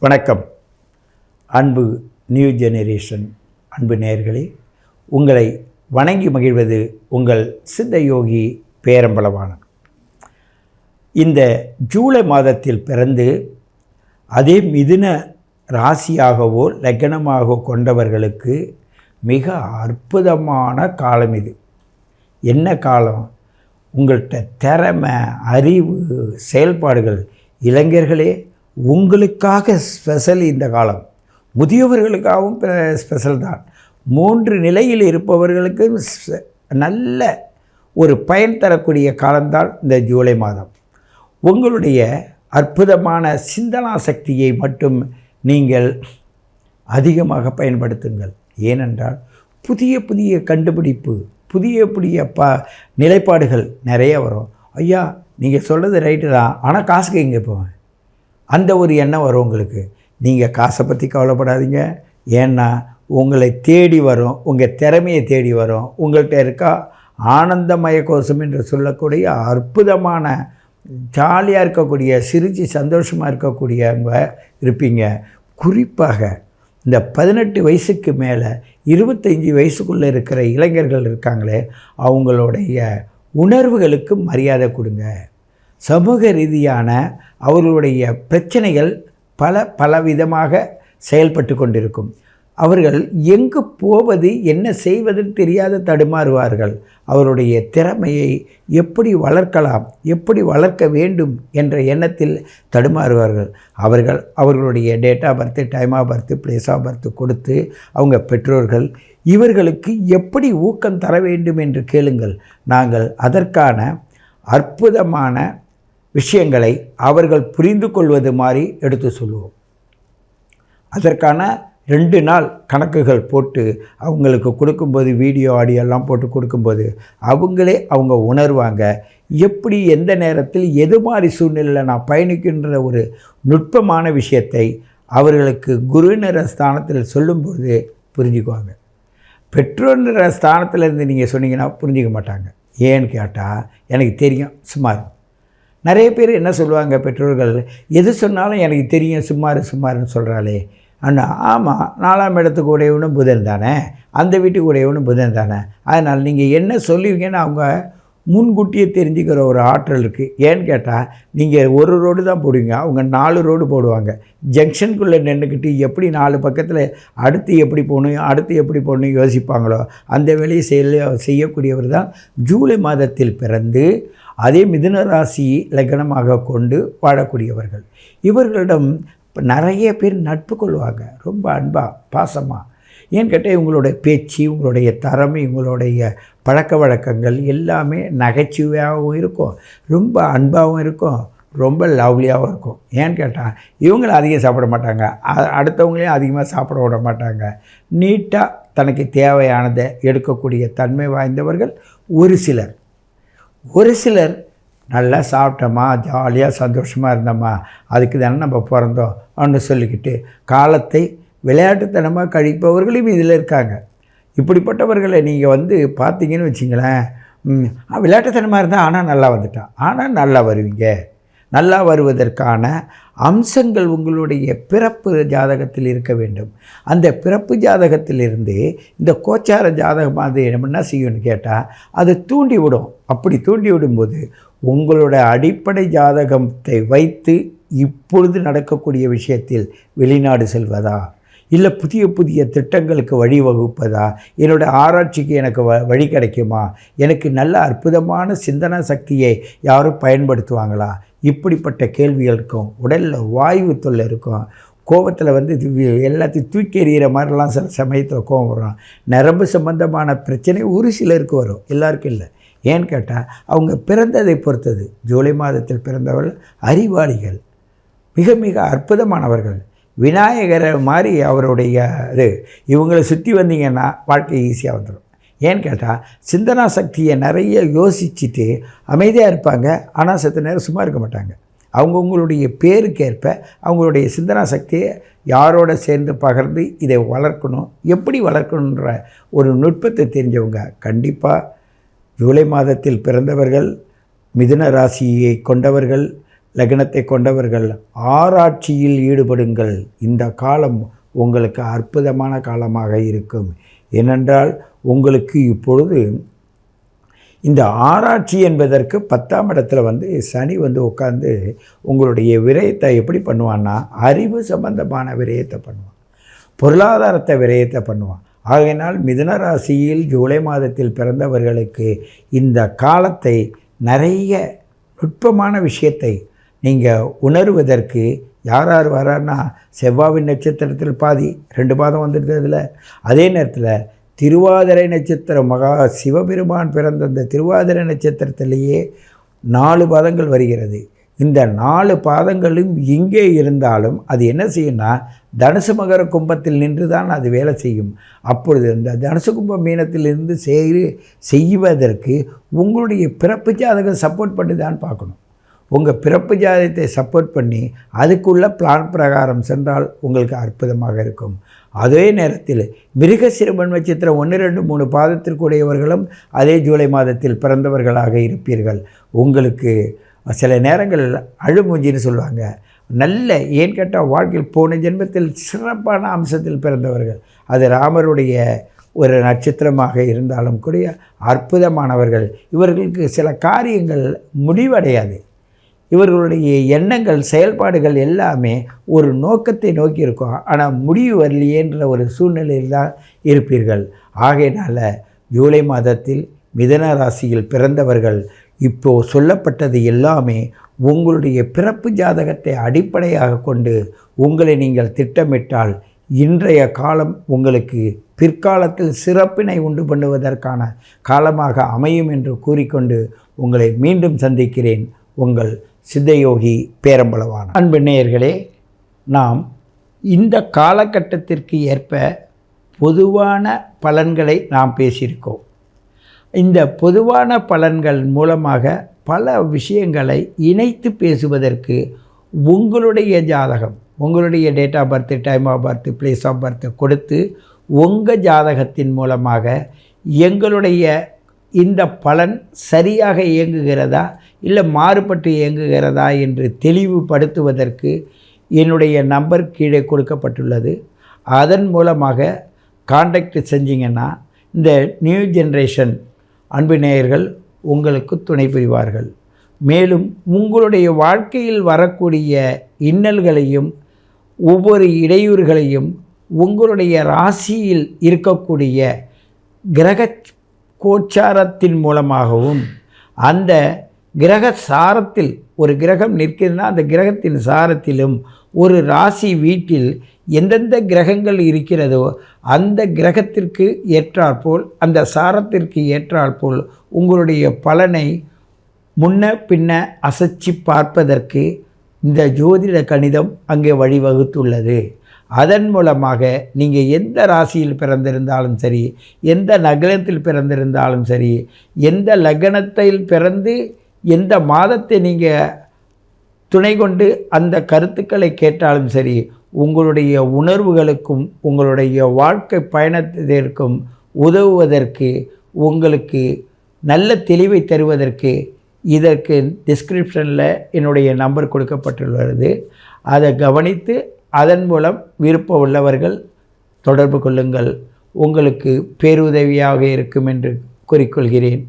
வணக்கம். அன்பு new generation அன்பு நேயர்களே உங்களை வணங்கி மகிழ்வது உங்கள் சித்தயோகி பேரம்பலவானன் இந்த ஜூலை மாதத்தில் பிறந்து அதே மிதுன ராசியாகவோ லக்னமாகவோ கொண்டவர்களுக்கு மிக அற்புதமான காலம் இது. என்ன காலம்? உங்கள்கிட்ட திறமை அறிவு செயல்பாடுகள் இளைஞர்களே உங்களுக்காக ஸ்பெஷல் இந்த காலம். முதியவர்களுக்காகவும் ஸ்பெஷல் தான். மூன்று நிலையில் இருப்பவர்களுக்கு நல்ல ஒரு பயன் தரக்கூடிய காலம்தான் இந்த ஜூலை மாதம். உங்களுடைய அற்புதமான சிந்தனா சக்தியை மட்டும் நீங்கள் அதிகமாக பயன்படுத்துங்கள். ஏனென்றால் புதிய புதிய கண்டுபிடிப்பு புதிய புதிய ப நிலைப்பாடுகள் நிறைய வரும். ஐயா நீங்கள் சொல்கிறது ரைட்டு தான். ஆனால் காசுக்கு எங்கே போவேன்? அந்த ஒரு எண்ணம் வரும் உங்களுக்கு. நீங்கள் காசை பற்றி கவலைப்படாதீங்க. ஏன்னா உங்களை தேடி வரும் உங்கள் திறமையை தேடி வரும். உங்கள்கிட்ட இருக்கா? ஆனந்தமய கோஷம் என்று சொல்லக்கூடிய அற்புதமான ஜாலியாக இருக்கக்கூடிய சிரித்து சந்தோஷமாக இருக்கக்கூடியவங்க இருப்பீங்க. குறிப்பாக இந்த பதினெட்டு வயசுக்கு மேலே இருபத்தஞ்சி வயசுக்குள்ளே இருக்கிற இளைஞர்கள் இருக்காங்களே அவங்களுடைய உணர்வுகளுக்கு மரியாதை கொடுங்க. சமூக ரீதியான அவர்களுடைய பிரச்சனைகள் பல பலவிதமாக செயல்பட்டு கொண்டிருக்கும். அவர்கள் எங்கு போவது என்ன செய்வதுன்னு தெரியாத தடுமாறுவார்கள். அவருடைய திறமையை எப்படி வளர்க்கலாம் எப்படி வளர்க்க வேண்டும் என்ற எண்ணத்தில் தடுமாறுவார்கள். அவர்கள் அவர்களுடைய date of birth time of birth place of birth கொடுத்து அவங்க பெற்றோர்கள் இவர்களுக்கு எப்படி ஊக்கம் தர வேண்டும் என்று கேளுங்கள். நாங்கள் அதற்கான அற்புதமான விஷயங்களை அவர்கள் புரிந்து கொள்வது மாதிரி எடுத்து சொல்லுவோம். அதற்கான ரெண்டு நாள் கணக்குகள் போட்டு அவங்களுக்கு கொடுக்கும்போது வீடியோ ஆடியோ எல்லாம் போட்டு கொடுக்கும்போது அவங்களே அவங்க உணர்வாங்க. எப்படி எந்த நேரத்தில் எது மாதிரி சூழ்நிலையில் நான் பயணிக்கின்ற ஒரு நுட்பமான விஷயத்தை அவர்களுக்கு குருநிற ஸ்தானத்தில் சொல்லும்போது புரிஞ்சுக்குவாங்க. பெற்றோர்ன்ற ஸ்தானத்தில் இருந்து நீங்கள் சொன்னீங்கன்னா புரிஞ்சிக்க மாட்டாங்க. ஏன்னு கேட்டால் எனக்கு தெரியும் சுமார் நிறைய பேர் என்ன சொல்லுவாங்க பெற்றோர்கள்? எது சொன்னாலும் எனக்கு தெரியும் சும்மாரு சும்மாருன்னு சொல்கிறாளே அண்ணா ஆமாம் நாலாம் இடத்துக்கு உடையவனும் புதன் தானே? அந்த வீட்டுக்கு உடையவனும் புதன் தானே? அதனால் நீங்கள் என்ன சொல்லுவீங்கன்னு அவங்க முன்கூட்டியே தெரிஞ்சுக்கிற ஒரு ஆற்றல் இருக்குது ஏன்னு கேட்டால் நீங்கள் ஒரு ரோடு தான் போடுவீங்க. அவங்க நாலு ரோடு போடுவாங்க. ஜங்ஷனுக்குள்ளே நின்றுக்கிட்டு எப்படி நாலு பக்கத்தில் அடுத்து எப்படி போகணும் அடுத்து எப்படி போகணும் யோசிப்பாங்களோ அந்த வேலையை செய்ய செய்யக்கூடியவர் தான் ஜூலை மாதத்தில் பிறந்து அதே மிதுன ராசி லக்னமாக கொண்டு வாழக்கூடியவர்கள். இவர்களிடம் நிறைய பேர் நட்பு கொள்வாங்க. ரொம்ப அன்பாக பாசமாக ஏன்னு கேட்டால் இவங்களுடைய பேச்சு உங்களுடைய தரம் இவங்களுடைய பழக்க வழக்கங்கள் எல்லாமே நகைச்சுவையாகவும் இருக்கும் ரொம்ப அன்பாகவும் இருக்கும் ரொம்ப லவ்லியாகவும் இருக்கும். ஏன்னு கேட்டால் இவங்களும் அதிகம் சாப்பிட மாட்டாங்க. அடுத்தவங்களையும் அதிகமாக சாப்பிட விட மாட்டாங்க. நீட்டாக தனக்கு தேவையானதை எடுக்கக்கூடிய தன்மை வாய்ந்தவர்கள் ஒரு சிலர். ஒரு சிலர் நல்லா சாப்பிட்டோமா ஜாலியாக சந்தோஷமாக இருந்தோமா அதுக்கு தானே நம்ம பிறந்தோம் அப்படின்னு சொல்லிக்கிட்டு காலத்தை விளையாட்டுத்தனமாக கழிப்பவர்களும் இதில் இருக்காங்க. இப்படிப்பட்டவர்களை நீங்கள் வந்து பார்த்தீங்கன்னு வச்சிங்களேன். விளையாட்டுத்தனமாக இருந்தால் ஆனால் நல்லா வந்துட்டான். ஆனால் நல்லா வருவீங்க. நல்லா வருவதற்கான அம்சங்கள் உங்களுடைய பிறப்பு ஜாதகத்தில் இருக்க வேண்டும். அந்த பிறப்பு ஜாதகத்திலிருந்து இந்த கோச்சார ஜாதகம் அது என்ன செய்யும்னு கேட்டால் அது தூண்டி விடும். அப்படி தூண்டி விடும்போது உங்களோட அடிப்படை ஜாதகத்தை வைத்து இப்பொழுது நடக்கக்கூடிய விஷயத்தில் வெளிநாடு செல்வதா? இல்லை புதிய புதிய திட்டங்களுக்கு வழிவகுப்பதா? என்னோட ஆராய்ச்சிக்கு எனக்கு வ வழி கிடைக்குமா? எனக்கு நல்ல அற்புதமான சிந்தனா சக்தியை யாரும் பயன்படுத்துவாங்களா? இப்படிப்பட்ட கேள்விகள் இருக்கும் உடலில் வாய்வு தொல்லை இருக்கும். கோபத்தில் வந்து எல்லாத்தையும் தூக்கி எறிகிற மாதிரிலாம் சில சமயத்தில் கோபம் வரும். நரம்பு சம்பந்தமான பிரச்சனை ஒரு சிலருக்கு வரும். எல்லாருக்கும் இல்லை. ஏன்னு கேட்டால் அவங்க பிறந்ததை பொறுத்தது. ஜூலை மாதத்தில் பிறந்தவர்கள் அறிவாளிகள். மிக மிக அற்புதமானவர்கள். விநாயகரை மாதிரி அவருடைய இது இவங்களை சுற்றி வந்தீங்கன்னா வாழ்க்கை ஈஸியாக வந்துடும் ஏன்னு கேட்டால் சிந்தனா சக்தியை நிறைய யோசிச்சுட்டு அமைதியாக இருப்பாங்க. ஆனால் சத்த நேரம் சும்மா இருக்க மாட்டாங்க. அவங்கவுங்களுடைய பேருக்கேற்ப அவங்களுடைய சிந்தனா சக்தியை யாரோட சேர்ந்து பகிர்ந்து இதை வளர்க்கணும் எப்படி வளர்க்கணுன்ற ஒரு நுட்பத்தை தெரிஞ்சவங்க கண்டிப்பாக ஜூலை மாதத்தில் பிறந்தவர்கள் மிதுன ராசியை கொண்டவர்கள் லக்னத்தை கொண்டவர்கள் ஆராய்ச்சியில் ஈடுபடுங்கள். இந்த காலம் உங்களுக்கு அற்புதமான காலமாக இருக்கும். ஏனென்றால் உங்களுக்கு இப்பொழுது இந்த ஆராய்ச்சி என்பதற்கு பத்தாம் இடத்துல வந்து சனி வந்து உட்காந்து உங்களுடைய விரயத்தை எப்படி பண்ணுவான்னா அறிவு சம்பந்தமான விரயத்தை பண்ணுவான். பொருளாதாரத்தை விரயத்தை பண்ணுவான். ஆகையினால் மிதுன ராசியில் ஜூலை மாதத்தில் பிறந்தவர்களுக்கு இந்த காலத்தை நிறைய நுட்பமான விஷயத்தை நீங்கள் உணர்வதற்கு யார் யார் வரான்னா செவ்வாவின் நட்சத்திரத்தில் பாதி ரெண்டு பாதம் வந்துடுது அதில் அதே நேரத்தில் திருவாதிரை நட்சத்திரம் மகா சிவபெருமான் பிறந்த அந்த திருவாதிரை நட்சத்திரத்திலேயே நாலு பாதங்கள் வருகிறது. இந்த நாலு பாதங்களும் இங்கே இருந்தாலும் அது என்ன செய்யும்னா தனுசு மகர கும்பத்தில் நின்று தான் அது வேலை செய்யும். அப்பொழுது இந்த தனுசு கும்ப மீனத்திலிருந்து செய் செய்வதற்கு உங்களுடைய பிறப்பு ஜாதகம் சப்போர்ட் பண்ணி தான் பார்க்கணும். உங்கள் பிறப்பு ஜாதகத்தை சப்போர்ட் பண்ணி அதுக்குள்ள பிளான் பிரகாரம் சென்றால் உங்களுக்கு அற்புதமாக இருக்கும். அதே நேரத்தில் மிருக சிறுபன் நட்சத்திரம் ஒன்று ரெண்டு மூணு பாதத்திற்குடையவர்களும் அதே ஜூலை மாதத்தில் பிறந்தவர்களாக இருப்பீர்கள். உங்களுக்கு சில நேரங்கள் அழுமூஞ்சின்னு சொல்லுவாங்க. நல்ல ஏன் கேட்டால் வாழ்க்கையில் போன ஜென்மத்தில் சிறப்பான அம்சத்தில் பிறந்தவர்கள். அது ராமருடைய ஒரு நட்சத்திரமாக இருந்தாலும் கூட அற்புதமானவர்கள். இவர்களுக்கு சில காரியங்கள் முடிவடையாது. இவர்களுடைய எண்ணங்கள் செயல்பாடுகள் எல்லாமே ஒரு நோக்கத்தை நோக்கி இருக்கும் ஆனால் முடிவு வரலையேன்ற ஒரு சூழ்நிலையில் தான் இருப்பீர்கள். ஆகையினால் ஜூலை மாதத்தில் மிதன ராசியில் பிறந்தவர்கள் இப்போ சொல்லப்பட்டது எல்லாமே உங்களுடைய பிறப்பு ஜாதகத்தை அடிப்படையாக கொண்டு உங்களை நீங்கள் திட்டமிட்டால் இன்றைய காலம் உங்களுக்கு பிற்காலத்தில் சிறப்பினை உண்டு பண்ணுவதற்கான காலமாக அமையும் என்று கூறிக்கொண்டு உங்களை மீண்டும் சந்திக்கிறேன். உங்கள் சித்தயோகி பேரம்பளவான அன்பு நேயர்களே நாம் இந்த காலகட்டத்திற்கு ஏற்ப பொதுவான பலன்களை நாம் பேசியிருக்கோம். இந்த பொதுவான பலன்கள் மூலமாக பல விஷயங்களை இணைத்து பேசுவதற்கு உங்களுடைய ஜாதகம் உங்களுடைய date of birth time of birth place of birth கொடுத்து உங்கள் ஜாதகத்தின் மூலமாக எங்களுடைய இந்த பலன் சரியாக இயங்குகிறதா இல்லை மாறுபட்டு இயங்குகிறதா என்று தெளிவுபடுத்துவதற்கு என்னுடைய நம்பர் கீழே கொடுக்கப்பட்டுள்ளது. அதன் மூலமாக காண்டாக்ட் செஞ்சிங்கன்னா இந்த நியூ ஜென்ரேஷன் அன்பு நேயர்கள் உங்களுக்கு துணை புரிவார்கள். மேலும் உங்களுடைய வாழ்க்கையில் வரக்கூடிய இன்னல்களையும் ஒவ்வொரு இடையூறுகளையும் உங்களுடைய ராசியில் இருக்கக்கூடிய கிரக கோச்சாரத்தின் மூலமாகவும் அந்த கிரக சாரத்தில் ஒரு கிரகம் நிற்கிறதுனா அந்த கிரகத்தின் சாரத்திலும் ஒரு ராசி வீட்டில் எந்தெந்த கிரகங்கள் இருக்கிறதோ அந்த கிரகத்திற்கு ஏற்றாற்போல் அந்த சாரத்திற்கு ஏற்றாற்போல் உங்களுடைய பலனை முன்ன பின்ன அசைச்சு பார்ப்பதற்கு இந்த ஜோதிட கணிதம் அங்கே வழிவகுத்துள்ளது. அதன் மூலமாக நீங்கள் எந்த ராசியில் பிறந்திருந்தாலும் சரி எந்த நகரத்தில் பிறந்திருந்தாலும் சரி எந்த லக்னத்தில் பிறந்து எந்த மாதத்தை நீங்கள் துணை கொண்டு அந்த கருத்துக்களை கேட்டாலும் சரி உங்களுடைய உணர்வுகளுக்கும் உங்களுடைய வாழ்க்கை பயணத்திற்கும் உதவுவதற்கு உங்களுக்கு நல்ல தெளிவை தருவதற்கு இதற்கு டிஸ்கிரிப்ஷனில் என்னுடைய நம்பர் கொடுக்கப்பட்டுள்ளது. அதை கவனித்து அதன் மூலம் விருப்பம் உள்ளவர்கள் தொடர்பு கொள்ளுங்கள். உங்களுக்கு பேருதவியாக இருக்கும் என்று கூறிக்கொள்கிறேன்.